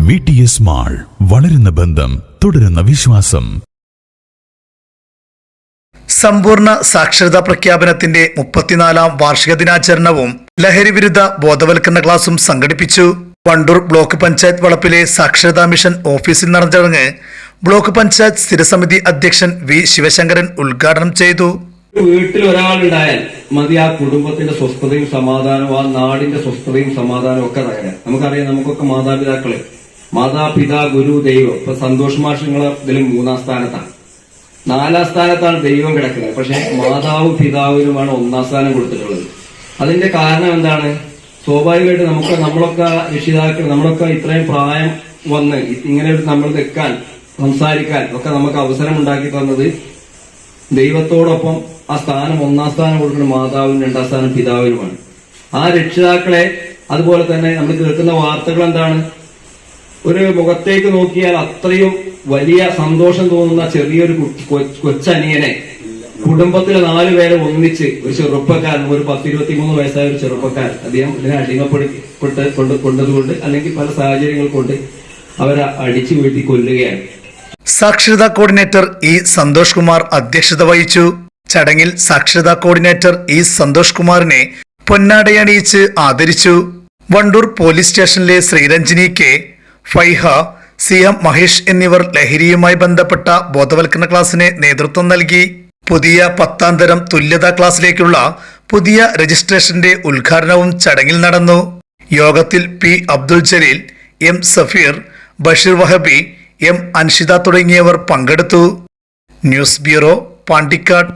V T S mall വളരുന്ന ബന്ധം തുടരുന്ന വിശ്വാസം. സമ്പൂർണ സാക്ഷരതാ പ്രഖ്യാപനത്തിന്റെ മുപ്പത്തിനാലാം വാർഷിക ദിനാചരണവും ലഹരി വിരുദ്ധ ബോധവൽക്കരണ ക്ലാസും സംഘടിപ്പിച്ചു. വണ്ടൂർ ബ്ലോക്ക് പഞ്ചായത്ത് വളപ്പിലെ സാക്ഷരതാ മിഷൻ ഓഫീസിൽ നടന്ന ചടങ്ങ് ബ്ലോക്ക് പഞ്ചായത്ത് സ്ഥിരസമിതി അധ്യക്ഷൻ വി ശിവശങ്കരൻ ഉദ്ഘാടനം ചെയ്തു. വീട്ടിൽ ഒരാളുണ്ടായാൽ മതി ആ കുടുംബത്തിന്റെ സ്വസ്ഥതയും സമാധാനവും ആ നാടിന്റെ സ്വസ്ഥതയും സമാധാനവും ഒക്കെ തകരാം നമുക്കറിയാം നമുക്കൊക്കെ മാതാപിതാക്കളെ. മാതാപിതാ ഗുരു ദൈവം. ഇപ്പൊ സന്തോഷ് ഇതിലും മൂന്നാം സ്ഥാനത്താണ്. നാലാം സ്ഥാനത്താണ് ദൈവം കിടക്കുന്നത്. പക്ഷെ മാതാവും പിതാവിനുമാണ് ഒന്നാം സ്ഥാനം കൊടുത്തിട്ടുള്ളത്. അതിന്റെ കാരണം എന്താണ്? സ്വാഭാവികമായിട്ട് നമുക്ക് നമ്മളൊക്കെ രക്ഷിതാക്കൾ നമ്മളൊക്കെ ഇത്രയും പ്രായം വന്ന് ഇങ്ങനെ നമ്മൾ നിൽക്കാൻ സംസാരിക്കാൻ ഒക്കെ നമുക്ക് അവസരം ഉണ്ടാക്കി തന്നത് ദൈവത്തോടൊപ്പം ആ സ്ഥാനം ഒന്നാം സ്ഥാനം കൊടുക്കുന്നത് മാതാവിനും രണ്ടാം സ്ഥാനം പിതാവിനുമാണ്. ആ രക്ഷിതാക്കളെ അതുപോലെ തന്നെ നമ്മൾ കേൾക്കുന്ന വാർത്തകൾ എന്താണ്? ഒരു മുഖത്തേക്ക് നോക്കിയാൽ അത്രയും വലിയ സന്തോഷം തോന്നുന്ന ചെറിയൊരു കൊച്ചനിയനെ കുടുംബത്തിലെ നാലു പേരെ ഒന്നിച്ച് ഒരു ചെറുപ്പക്കാരൻ ഒരു പത്ത് ഇരുപത്തി മൂന്ന് വയസ്സായ ഒരു ചെറുപ്പക്കാരൻ അദ്ദേഹം ഇതിനെ അടിമപ്പെടുത്തി കൊണ്ട് കൊണ്ടതുകൊണ്ട് അല്ലെങ്കിൽ പല സാഹചര്യങ്ങൾ കൊണ്ട് അവരെ അടിച്ചു വീഴ്ത്തി കൊല്ലുകയാണ്. സാക്ഷരതാ കോർഡിനേറ്റർ ഇ സന്തോഷ് കുമാർ അധ്യക്ഷത വഹിച്ചു. ചടങ്ങിൽ സാക്ഷരതാ കോർഡിനേറ്റർ ഇ സന്തോഷ് കുമാറിനെ പൊന്നാടയണിയിച്ച് ആദരിച്ചു. വണ്ടൂർ പോലീസ് സ്റ്റേഷനിലെ Sreeranjini K Faiha C M Mahesh എന്നിവർ ലഹരിയുമായി ബന്ധപ്പെട്ട ബോധവൽക്കരണ ക്ലാസ്സിന് നേതൃത്വം നൽകി. പുതിയ പത്താം തരം തുല്യതാ ക്ലാസ്സിലേക്കുള്ള പുതിയ രജിസ്ട്രേഷന്റെ ഉദ്ഘാടനവും ചടങ്ങിൽ നടന്നു. യോഗത്തിൽ P Abdul Jaleel M Safeer Basheer Wahabi M Anshitha തുടങ്ങിയവർ പങ്കെടുത്തു. News bureau Pandikkad.